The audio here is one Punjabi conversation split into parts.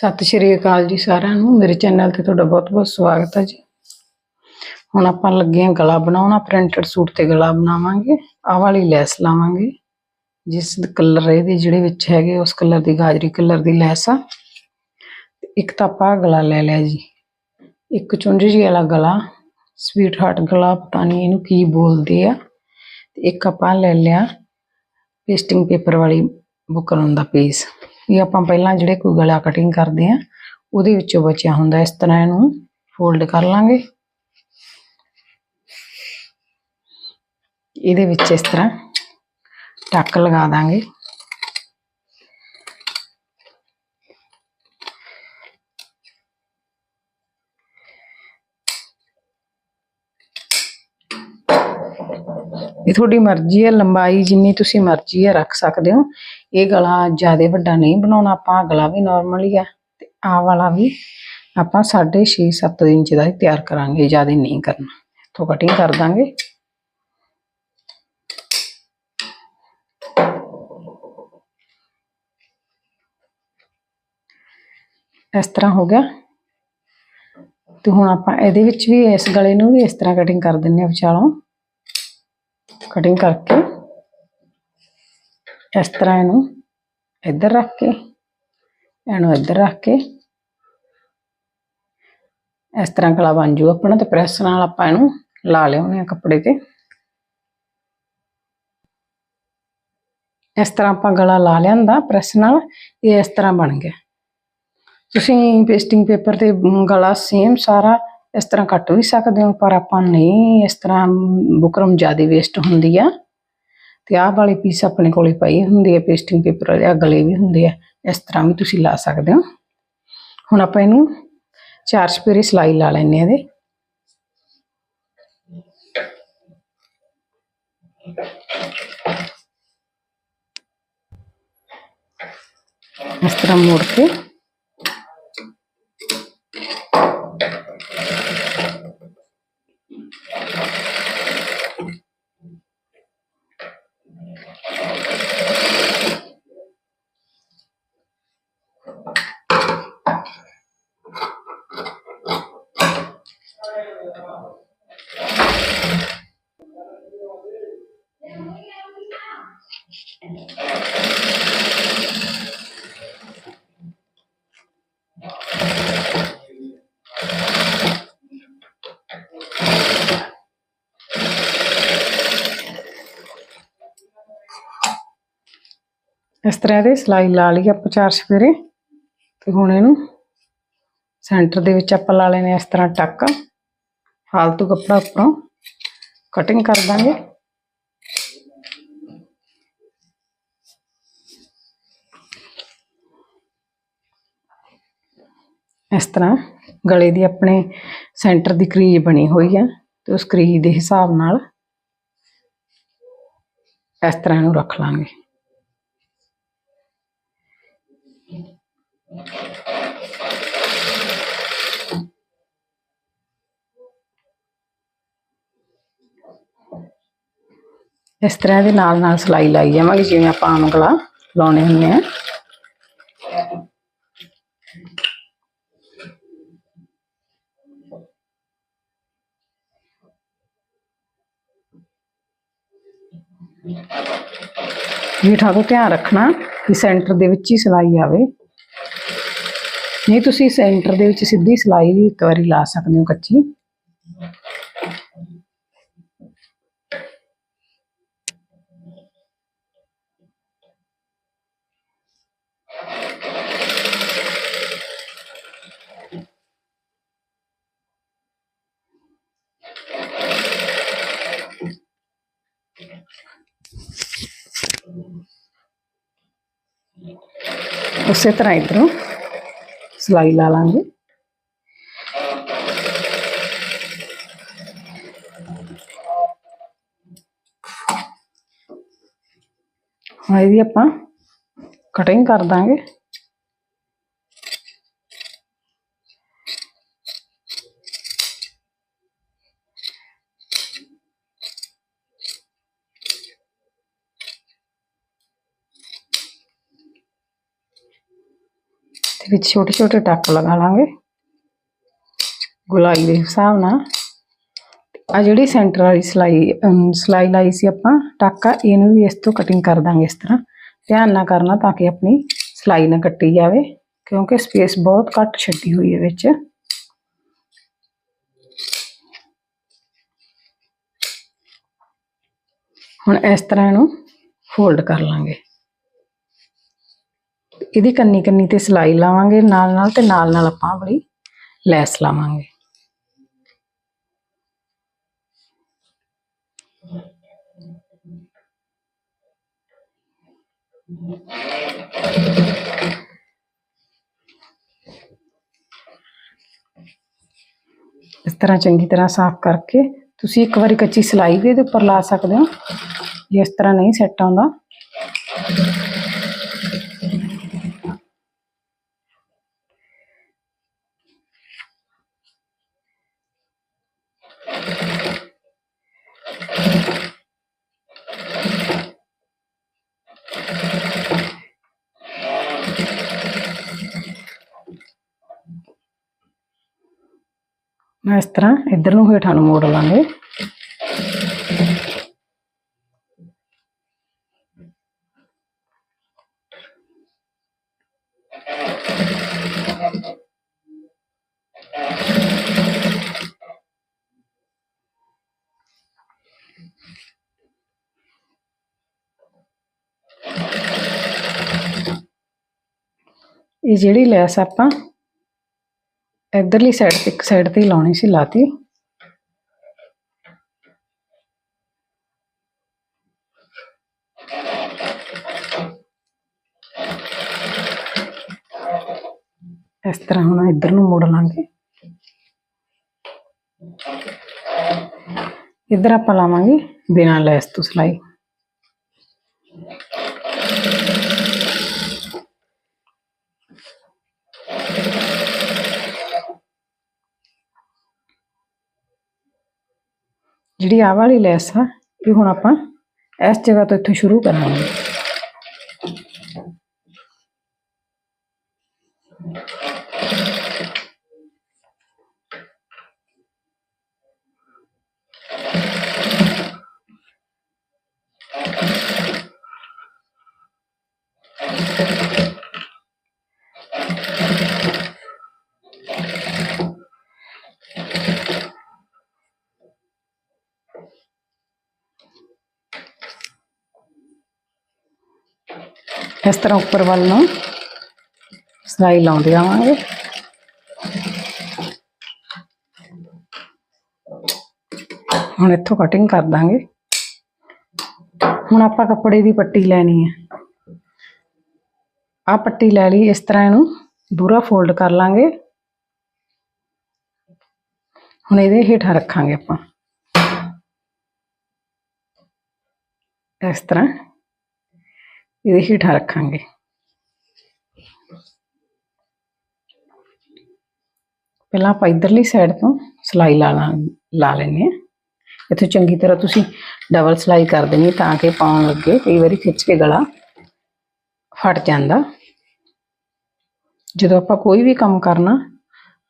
ਸਤਿ ਸ਼੍ਰੀ ਅਕਾਲ ਜੀ ਸਾਰਿਆਂ ਨੂੰ। ਮੇਰੇ ਚੈਨਲ ਤੇ ਤੁਹਾਡਾ ਬਹੁਤ-ਬਹੁਤ ਸਵਾਗਤ ਹੈ ਜੀ। ਹੁਣ ਆਪਾਂ ਲੱਗੇ ਹਾਂ ਗਲਾ ਬਣਾਉਣਾ ਪ੍ਰਿੰਟਡ ਸੂਟ ਤੇ ਗਲਾ ਬਣਾਵਾਂਗੇ। ਆਹ ਵਾਲੀ ਲੈਸ ਲਾਵਾਂਗੇ। ਜਿਸ ਕਲਰ ਇਹਦੇ ਜਿਹੜੇ ਵਿੱਚ ਹੈਗੇ, ਉਸ ਕਲਰ ਦੀ ਗਾਜਰੀ ਕਲਰ ਦੀ ਲੈਸ ਆ। ਤੇ ਇੱਕ ਤਾਂ ਆਪਾਂ ਗਲਾ ਲੈ ਲਿਆ ਜੀ। ਇੱਕ ਚੁੰਝ ਜੀ ਵਾਲਾ ਗਲਾ। ਸਵੀਟ ਹਾਰਟ ਗਲਾ, ਪਤਾ ਨਹੀਂ ਇਹਨੂੰ ਕੀ ਬੋਲਦੇ ਆ। ਤੇ ਇੱਕ ਆਪਾਂ ਲੈ ਲਿਆ। ਪੇਸਟਿੰਗ ਪੇਪਰ ਵਾਲੀ ਬੁਕਰਮ ਦਾ ਪੀਸ ਇਹ ਆਪਾਂ ਪਹਿਲਾਂ ਜਿਹੜੇ ਕੋਈ ਗਲਾ ਕਟਿੰਗ ਕਰਦੇ ਆ ਉਹਦੇ ਵਿੱਚੋਂ ਬਚਿਆ ਹੁੰਦਾ ਇਸ ਤਰ੍ਹਾਂ ਇਹਨੂੰ ਫੋਲਡ ਕਰ ਲਾਂਗੇ। ਇਹਦੇ ਵਿੱਚ ਇਸ ਤਰ੍ਹਾਂ ਟੱਕ ਲਗਾ ਦਾਂਗੇ। ਇਹ ਤੁਹਾਡੀ ਮਰਜ਼ੀ ਹੈ, ਲੰਬਾਈ ਜਿੰਨੀ ਤੁਸੀਂ ਮਰਜ਼ੀ ਹੈ ਰੱਖ ਸਕਦੇ ਹੋ। ਇਹ ਗਲਾ ਜ਼ਿਆਦਾ ਵੱਡਾ ਨਹੀਂ ਬਣਾਉਣਾ, ਆਪਾਂ ਗਲਾ ਵੀ ਨਾਰਮਲ ਹੀ ਹੈ ਤੇ ਆਹ ਵਾਲਾ ਵੀ ਆਪਾਂ 6.5 7 ਇੰਚ ਦਾ ਹੀ ਤਿਆਰ ਕਰਾਂਗੇ, ਜ਼ਿਆਦਾ ਨਹੀਂ ਕਰਨਾ। ਇੱਥੋਂ ਕਟਿੰਗ ਕਰ ਦਾਂਗੇ। ਇਸ ਤਰ੍ਹਾਂ ਹੋ ਗਿਆ। ਤੇ ਹੁਣ ਆਪਾਂ ਇਹਦੇ ਵਿੱਚ ਵੀ ਇਸ ਗਲੇ ਨੂੰ ਵੀ ਇਸ ਤਰ੍ਹਾਂ ਕਟਿੰਗ ਕਰ ਦਿੰਨੇ ਆ ਵਿਚਾਲੋਂ। ਕਟਿੰਗ ਕਰਕੇ ਇਸ ਤਰ੍ਹਾਂ ਇਹਨੂੰ ਇੱਧਰ ਰੱਖ ਕੇ, ਇਹਨੂੰ ਇੱਧਰ ਰੱਖ ਕੇ ਇਸ ਤਰ੍ਹਾਂ ਗਲਾ ਬਣ ਜੂ ਆਪਣਾ ਤੇ ਪ੍ਰੈਸ ਨਾਲ ਆਪਾਂ ਇਹਨੂੰ ਲਾ ਲਿਆਉਣੇ ਆ ਕੱਪੜੇ ਤੇ। ਇਸ ਤਰ੍ਹਾਂ ਆਪਾਂ ਗਲਾ ਲਾ ਲਿਆਂਦਾ ਪ੍ਰੈਸ ਨਾਲ, ਇਹ ਇਸ ਤਰ੍ਹਾਂ ਬਣ ਗਿਆ। ਤੁਸੀਂ ਪੇਸਟਿੰਗ ਪੇਪਰ ਤੇ ਗਲਾ ਸੇਮ ਸਾਰਾ ਇਸ ਤਰ੍ਹਾਂ ਕੱਟ ਵੀ ਸਕਦੇ ਹੋ, ਪਰ ਆਪਾਂ ਨਹੀਂ, ਇਸ ਤਰ੍ਹਾਂ ਬੁਕਰਮ ਜ਼ਿਆਦਾ ਵੇਸਟ ਹੁੰਦੀ ਆ। ਤੇ ਆਹ ਵਾਲੀ ਪੀਸ ਆਪਣੇ ਕੋਲੇ ਪਈ ਹੁੰਦੀ ਹੈ ਪੇਸਟਿੰਗ ਪੇਪਰ ਵਾਲੇ, ਆਹ ਗਲੇ ਵੀ ਹੁੰਦੇ ਆ। ਇਸ ਤਰ੍ਹਾਂ ਵੀ ਤੁਸੀਂ ਲਾ ਸਕਦੇ ਹੋ। ਹੁਣ ਆਪਾਂ ਇਹਨੂੰ ਚਾਰ ਸਪੇਰੇ ਸਲਾਈ ਲਾ ਲੈਣੇ ਆ ਇਹਦੇ। ਇਸ ਤਰ੍ਹਾਂ ਮੋੜ ਕੇ ਇਸ ਤਰ੍ਹਾਂ ਇਹਦੇ ਸਲਾਈ ਲਾ ਲਈ ਆਪਾਂ ਚਾਰ ਸਵੇਰੇ ਤੇ ਹੁਣ ਇਹਨੂੰ ਸੈਂਟਰ ਦੇ ਵਿੱਚ ਆਪਾਂ ਲਾ ਲੈਣੇ ਇਸ ਤਰ੍ਹਾਂ ਟੱਕ। ਫਾਲਤੂ ਕੱਪੜਾ ਉੱਪਰੋਂ ਕਟਿੰਗ ਕਰ ਦਾਂਗੇ। ਇਸ ਤਰ੍ਹਾਂ ਗਲੇ ਦੀ ਆਪਣੇ ਸੈਂਟਰ ਦੀ ਕਰੀਜ਼ ਬਣੀ ਹੋਈ ਆ ਤੇ ਉਸ ਕਰੀਜ਼ ਦੇ ਹਿਸਾਬ ਨਾਲ ਇਸ ਤਰ੍ਹਾਂ ਇਹਨੂੰ ਰੱਖ ਲਾਂਗੇ। ਇਸ ਤਰ੍ਹਾਂ ਦੇ ਨਾਲ ਨਾਲ ਸਲਾਈ ਲਾਈ ਜਾਵਾਂਗੇ, ਜਿਵੇਂ ਆਪਾਂ ਆਮ ਗਲਾ ਲਾਉਣੇ ਹੁੰਦੇ ਆ। ਜੀਠਾ ਤੋਂ ਧਿਆਨ ਰੱਖਣਾ ਕਿ ਸੈਂਟਰ ਦੇ ਵਿੱਚ ਹੀ ਸਲਾਈ ਆਵੇ। ਨਹੀਂ ਤੁਸੀਂ ਸੈਂਟਰ ਦੇ ਵਿੱਚ ਸਿੱਧੀ ਸਲਾਈ ਵੀ ਇੱਕ ਵਾਰੀ ਲਾ ਸਕਦੇ ਹੋ ਕੱਚੀ। ਉਸੇ ਤਰ੍ਹਾਂ ਇਧਰੋਂ ਸਲਾਈ ਲਾ ਲਾਂਗੇ। ਹੁਣ ਇਹਦੀ ਆਪਾਂ ਕਟਿੰਗ ਕਰ ਦਾਂਗੇ। ਤੇ ਵਿੱਚ ਛੋਟੇ ਛੋਟੇ ਟੱਕ ਲਗਾ ਲਾਂਗੇ। ਗੁਲਾਈ ਦੇ ਹਿਸਾਬ ਨਾਲ। ਆ ਜਿਹੜੀ ਸੈਂਟਰ ਵਾਲੀ ਸਲਾਈ ਅਮ, ਸਲਾਈ ਲਾਈ ਸੀ ਆਪਾਂ ਟਾਕਾ ਇਹਨੂੰ ਵੀ ਇਸ ਤੋਂ ਕਟਿੰਗ ਕਰ ਦਾਂਗੇ ਇਸ ਤਰ੍ਹਾਂ। ਧਿਆਨ ਨਾਲ ਕਰਨਾ ਤਾਂ ਕਿ ਆਪਣੀ ਸਲਾਈ ਨਾ ਕੱਟੀ ਜਾਵੇ ਕਿਉਂਕਿ ਸਪੇਸ ਬਹੁਤ ਘੱਟ ਛੱਡੀ ਹੋਈ ਹੈ ਵਿੱਚ। ਹੁਣ ਇਸ ਤਰ੍ਹਾਂ ਇਹਨੂੰ ਫੋਲਡ ਕਰ ਲਾਂਗੇ। ਇਹਦੀ ਕੰਨੀ ਕੰਨੀ ਤੇ ਸਿਲਾਈ ਲਾਵਾਂਗੇ, ਨਾਲ ਨਾਲ ਤੇ ਨਾਲ ਨਾਲ ਆਪਾਂ ਬੜੀ ਲੈਸ ਲਾਵਾਂਗੇ। ਇਸ ਤਰ੍ਹਾਂ ਚੰਗੀ ਤਰ੍ਹਾਂ ਸਾਫ਼ ਕਰਕੇ ਤੁਸੀਂ ਇੱਕ ਵਾਰੀ ਕੱਚੀ ਸਲਾਈ ਵੀ ਇਹਦੇ ਉੱਪਰ ਲਾ ਸਕਦੇ ਹੋ, ਜੇ ਇਸ ਤਰ੍ਹਾਂ ਨਹੀਂ ਸੈੱਟ ਆਉਂਦਾ। ਮੈਂ ਇਸ ਤਰ੍ਹਾਂ ਇੱਧਰ ਨੂੰ ਹੇਠਾਂ ਨੂੰ ਮੋੜ ਲਾਂਗੇ ਇਹ ਜਿਹੜੀ ਲੈਸ ਆਪਾਂ ਇਧਰਲੀ ਸਾਈਡ ਤੇ ਇੱਕ ਸਾਈਡ ਤੇ ਹੀ ਲਾਉਣੀ ਸੀ, ਲਾਤੀ। ਇਸ ਤਰ੍ਹਾਂ ਹੁਣ ਇੱਧਰ ਨੂੰ ਮੋੜ ਲਾਂਗੇ। ਇੱਧਰ ਆਪਾਂ ਲਾਵਾਂਗੇ ਬਿਨਾਂ ਲੈਸ ਤੋਂ ਸਲਾਈ। ਜਿਹੜੀ ਆਹ ਵਾਲੀ ਲੈਸ ਆ, ਇਹ ਹੁਣ ਆਪਾਂ ਇਸ ਜਗ੍ਹਾ ਤੋਂ ਇੱਥੋਂ ਸ਼ੁਰੂ ਕਰਾਂਗੇ ਇਸ ਤਰ੍ਹਾਂ ਉੱਪਰ ਵੱਲ ਨੂੰ ਸਿਲਾਈ ਲਾਉਂਦੇ ਆਵਾਂਗੇ। ਹੁਣ ਇੱਥੋਂ ਕਟਿੰਗ ਕਰ ਦਾਂਗੇ। ਹੁਣ ਆਪਾਂ ਕੱਪੜੇ ਦੀ ਪੱਟੀ ਲੈਣੀ ਹੈ। ਆ ਪੱਟੀ ਲੈ ਲਈ, ਇਸ ਤਰ੍ਹਾਂ ਇਹਨੂੰ ਦੂਰਾ ਫੋਲਡ ਕਰ ਲਾਂਗੇ। ਹੁਣ ਇਹਦੇ ਹੇਠਾਂ ਰੱਖਾਂਗੇ ਆਪਾਂ। ਇਸ ਤਰ੍ਹਾਂ। ਇਹਦੇ ਹੇਠਾਂ ਰੱਖਾਂਗੇ। ਪਹਿਲਾਂ ਆਪਾਂ ਇਧਰਲੀ ਸਾਈਡ ਤੋਂ ਸਲਾਈ ਲਾ ਲਾ ਲਾ ਲੈਣੇ ਆ ਇੱਥੇ ਚੰਗੀ ਤਰ੍ਹਾਂ ਤੁਸੀਂ ਡਬਲ ਸਲਾਈ ਕਰ ਦੇਣੀ ਤਾਂ ਕਿ ਪਾਉਣ ਲੱਗੇ। ਕਈ ਵਾਰੀ ਖਿੱਚ ਕੇ ਗਲਾ ਫਟ ਜਾਂਦਾ। ਜਦੋਂ ਆਪਾਂ ਕੋਈ ਵੀ ਕੰਮ ਕਰਨਾ,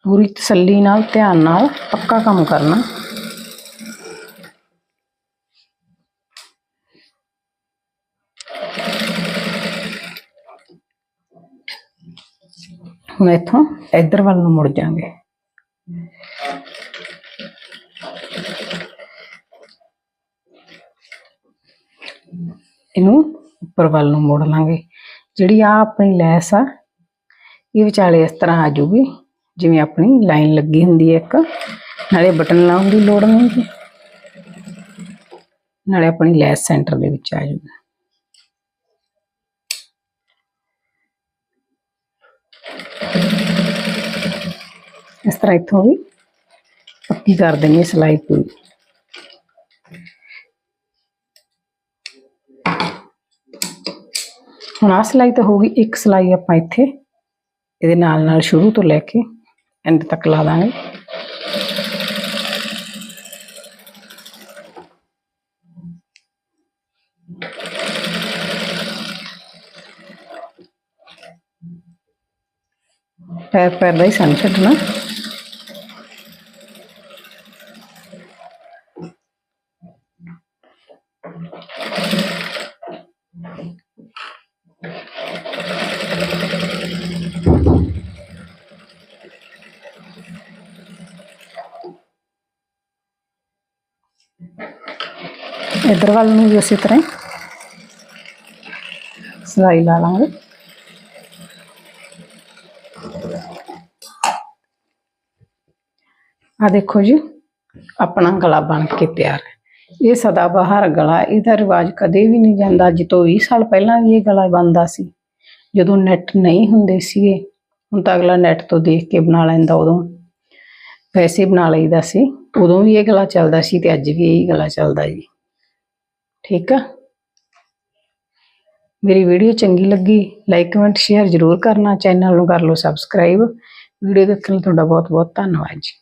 ਪੂਰੀ ਤਸੱਲੀ ਨਾਲ, ਧਿਆਨ ਨਾਲ ਪੱਕਾ ਕੰਮ ਕਰਨਾ। ਹੁਣ ਇੱਥੋਂ ਇੱਧਰ ਵੱਲ ਨੂੰ ਮੁੜ ਜਾਾਂਗੇ ਇਹਨੂੰ ਉੱਪਰ ਵੱਲ ਨੂੰ ਮੋੜ ਲਾਂਗੇ। ਜਿਹੜੀ ਆ ਆਪਣੀ ਲੈਸ ਆ, ਇਹ ਵਿਚਾਲੇ ਇਸ ਤਰ੍ਹਾਂ ਆ ਜੂਗੀ ਜਿਵੇਂ ਆਪਣੀ ਲਾਈਨ ਲੱਗੀ ਹੁੰਦੀ ਹੈ ਇੱਕ। ਨਾਲੇ ਬਟਨ ਲਾਉਣ ਦੀ ਲੋੜ ਨਹੀਂ ਨਾਲੇ ਆਪਣੀ ਲੈਸ ਸੈਂਟਰ ਦੇ ਵਿੱਚ ਆ ਜੂਗੀ ਇਸ ਤਰ੍ਹਾਂ ਇੱਥੋਂ ਵੀ ਪੱਕੀ ਕਰ ਦੇਣੀ ਹੈ ਸਿਲਾਈ ਪੂਰੀ ਹੁਣ ਆਹ ਸਿਲਾਈ ਤਾਂ ਹੋ ਗਈ ਇੱਕ ਸਿਲਾਈ ਆਪਾਂ ਇੱਥੇ ਇਹਦੇ ਨਾਲ ਨਾਲ ਸ਼ੁਰੂ ਤੋਂ ਲੈ ਕੇ ਐਂਡ ਤੱਕ ਲਾ ਦਾਂਗੇ ਪੈਰ ਪੈਰ ਦਾ ਹੀ ਸੰਨ ਛੱਡਣਾ ਇਧਰ ਵੱਲ ਨੂੰ ਵੀ ਉਸੇ ਤਰ੍ਹਾਂ ਹੀ ਸਿਲਾਈ ਲਾ ਲਾਂਗੇ ਆ ਦੇਖੋ ਜੀ ਆਪਣਾ ਗਲਾ ਬਣ ਕੇ ਤਿਆਰ ਹੈ ਇਹ ਸਦਾ ਬਹਾਰ ਗਲਾ, ਇਹਦਾ ਰਿਵਾਜ ਕਦੇ ਵੀ ਨਹੀਂ ਜਾਂਦਾ। ਅੱਜ ਤੋਂ 20 ਸਾਲ ਪਹਿਲਾਂ ਵੀ ਇਹ ਗਲਾ ਬਣਦਾ ਸੀ, ਜਦੋਂ ਨੈਟ ਨਹੀਂ ਹੁੰਦੇ ਸੀਗੇ, ਹੁਣ ਤਾਂ ਅਗਲਾ ਨੈਟ ਤੋਂ ਦੇਖ ਕੇ ਬਣਾ ਲੈਂਦਾ ਉਦੋਂ। ਪੈਸੇ ਬਣਾ ਲਈਦਾ ਸੀ, ਉਦੋਂ ਵੀ ਇਹ ਗਲਾ ਚੱਲਦਾ ਸੀ ਤੇ ਅੱਜ ਵੀ ਇਹੀ ਗਲਾ ਚੱਲਦਾ ਜੀ। ਠੀਕ ਆ? ਮੇਰੀ ਵੀਡੀਓ ਚੰਗੀ ਲੱਗੀ ਲਾਈਕ ਕਮੈਂਟ ਸ਼ੇਅਰ ਜ਼ਰੂਰ ਕਰਨਾ ਚੈਨਲ ਨੂੰ ਕਰ ਲਓ ਸਬਸਕ੍ਰਾਈਬ ਵੀਡੀਓ ਦੇਖਣ ਲਈ ਤੁਹਾਡਾ ਬਹੁਤ ਬਹੁਤ ਧੰਨਵਾਦ ਜੀ।